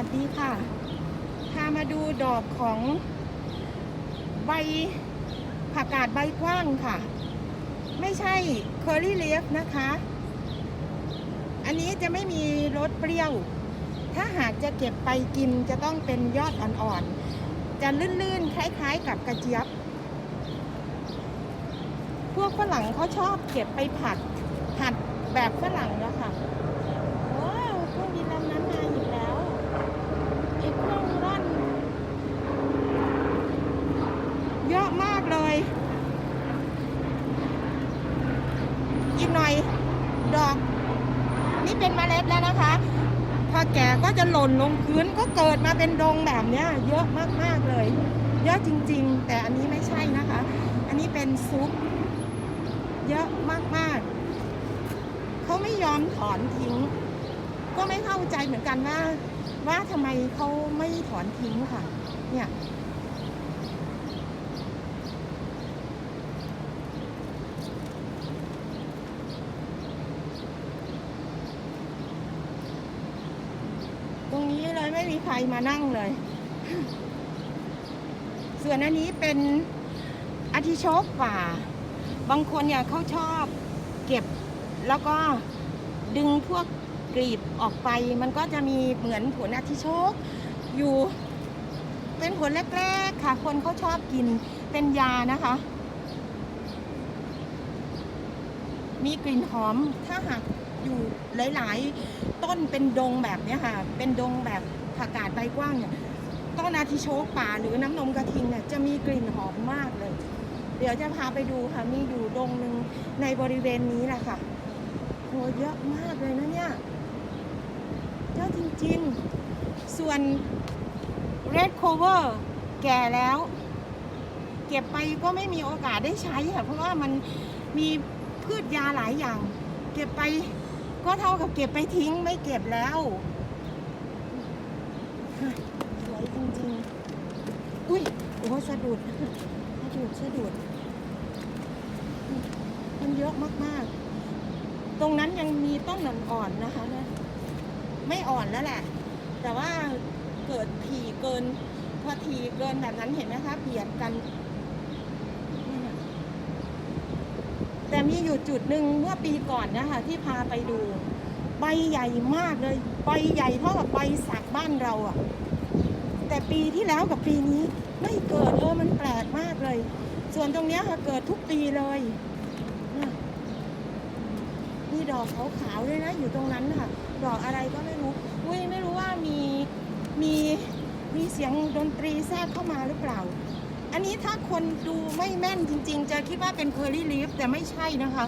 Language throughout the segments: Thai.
วัสดีค่ะ พามาดูดอกของใบผักกาดใบกว้างค่ะ ไม่ใช่เคอรี่เลีฟนะคะ อันนี้จะไม่มีรสเปรี้ยว ถ้าหากจะเก็บไปกินจะต้องเป็นยอดอ่อนๆ จะลื่นๆ คล้ายๆ กับกระเจี๊ยบ พวกฝรั่งเขาชอบเก็บไปผัดผัดแบบฝรั่งนะคะว้าวเครื่องบินลำนั้นมาอีกแล้ว อีกเครื่องร่อนเยอะมากเลย อีกหน่อยดอก นี่เป็นมเมล็ดแล้วนะคะ พอแก่ก็จะหล่นลงพื้นก็เกิดมาเป็นดงแบบเนี้ย เยอะมากๆเลย เยอะจริง ๆ แต่อันนี้ไม่ใช่นะคะ อันนี้เป็นซุป เยอะมากๆเขาไม่ยอมถอนทิ้ง ก็ไม่เข้าใจเหมือนกันว่า ว่าทำไมเขาไม่ถอนทิ้งค่ะ เนี่ย ตรงนี้เลย ไม่มีใครมานั่งเลย ส่วนอันนี้เป็นอาทิโชกป่า บางคนเนี่ยเขาชอบเก็บแล้วก็ดึงพวกกลีบออกไป มันก็จะมีเหมือนผลอาทิโชกอยู่ เป็นผลแรกๆค่ะ คนเขาชอบกินเป็นยานะคะ มีกลิ่นหอมถ้าหากอยู่หลาย ๆ ต้นเป็นดงแบบนี้ค่ะ เป็นดงแบบ ผักกาดใบกว้างเนี่ยต้นอาทิโชกป่าหรือน้ำนมกระทิงเนี่ยจะมีกลิ่นหอมมากเลย เดี๋ยวจะพาไปดูค่ะ มีอยู่ดงหนึ่งในบริเวณนี้แหละค่ะโหเยอะมากเลยนะเนี่ยเยอะจริงๆ ส่วน red cover แก่แล้ว เก็บไปก็ไม่มีโอกาสได้ใช้ค่ะ เพราะว่ามันมีพืชยาหลายอย่าง เก็บไปก็เท่ากับเก็บไปทิ้งไม่เก็บแล้ว สวยจริงๆ อุ้ย โอ้สะดุดสะดุดสะดุด มันเยอะมากๆ ตรงนั้นยังมีต้นอ่อนนะคะนะไม่อ่อนแล้วแหละ แต่ว่าเกิดถี่เกิน พอถี่เกินแบบนั้นเห็นไหมคะเบียดกัน แต่มีอยู่จุดหนึ่งเมื่อปีก่อนนะคะที่พาไปดู ใบใหญ่มากเลย ใบใหญ่เท่ากับใบสักบ้านเราอะแต่ปีที่แล้วกับปีนี้ไม่เกิดเออมันแปลกมากเลย ส่วนตรงเนี้ยค่ะเกิดทุกปีเลยนี่ดอกขาวๆด้วยนะอยู่ตรงนั้นค่ะดอกอะไรก็ไม่รู้อุ้ยไม่รู้ว่ามีมีมีเสียงดนตรีแทรกเข้ามาหรือเปล่า อันนี้ถ้าคนดูไม่แม่นจริง ๆ จะคิดว่าเป็นเคอรี่ลีฟแต่ไม่ใช่นะคะ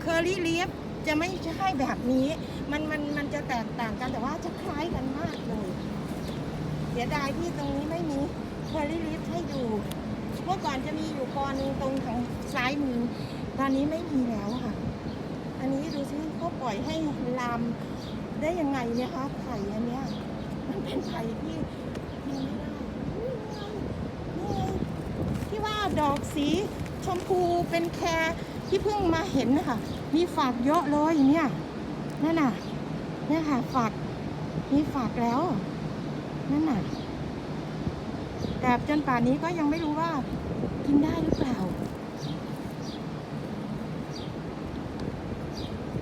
เคอรี่ลีฟ จะไม่ใช่แบบนี้ มันมันมันจะแตกต่างกันแต่ว่าจะคล้ายกันมากเลยเสียดายที่ตรงนี้ไม่มีเคอรี่ลีฟให้ดู เมื่อก่อนจะมีอยู่กอนึงตรงทางซ้ายมือ ตอนนี้ไม่มีแล้วค่ะ อันนี้ดูซิเขาปล่อยให้ลามได้ยังไงเนี่ยคะไข่อันเนี้ยมันเป็นไข่ที่กินไม่ได้นี่ที่ว่าดอกสีชมพูเป็นแคร ที่เพิ่งมาเห็นนะคะมีฝากเยอะเลยเนี่ยนั่นน่ะเนี่ยค่ะฝากมีฝากแล้วนั่นน่ะแต่จนป่านนี้ก็ยังไม่รู้ว่ากินได้หรือเปล่า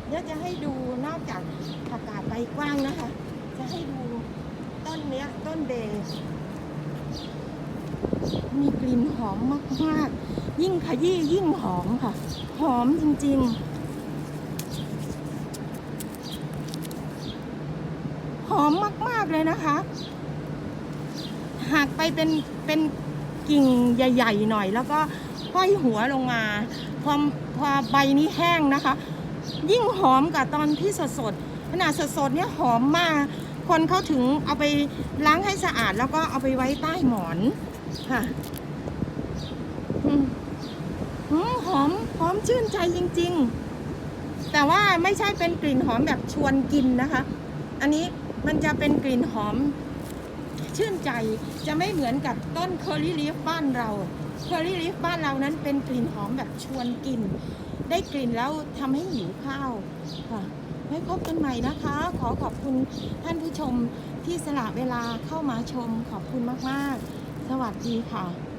เดี๋ยวจะให้ดูนอกจากผักกาดใบกว้างนะคะ จะให้ดูต้นเนี้ยต้นเบสมีกลิ่นหอมมากๆ ยิ่งขยี้ยิ่งหอมค่ะ หอมจริง ๆ หอมมาก ๆ เลยนะคะ หากไปเป็นเป็นกิ่งใหญ่ ๆ หน่อย แล้วก็ห้อยหัวลงมาพอพอใบนี้แห้งนะคะ ยิ่งหอมกับตอนที่สดๆขนาดสดๆเนี่ยหอมมาก คนเขาถึงเอาไปล้างให้สะอาดแล้วก็เอาไปไว้ใต้หมอนค่ะ อมชื่นใจจริง ๆ แต่ว่าไม่ใช่เป็นกลิ่นหอมแบบชวนกินนะคะ อันนี้มันจะเป็นกลิ่นหอมชื่นใจจะไม่เหมือนกับต้นเคอรี่ลีฟบ้านเราเคอรี่ลีฟบ้านเรานั้นเป็นกลิ่นหอมแบบชวนกิน ได้กลิ่นแล้วทำให้หิวข้าวค่ะไว้พบกันใหม่นะคะ ขอขอบคุณท่านผู้ชมที่สละเวลาเข้ามาชมขอบคุณมาก ๆ สวัสดีค่ะ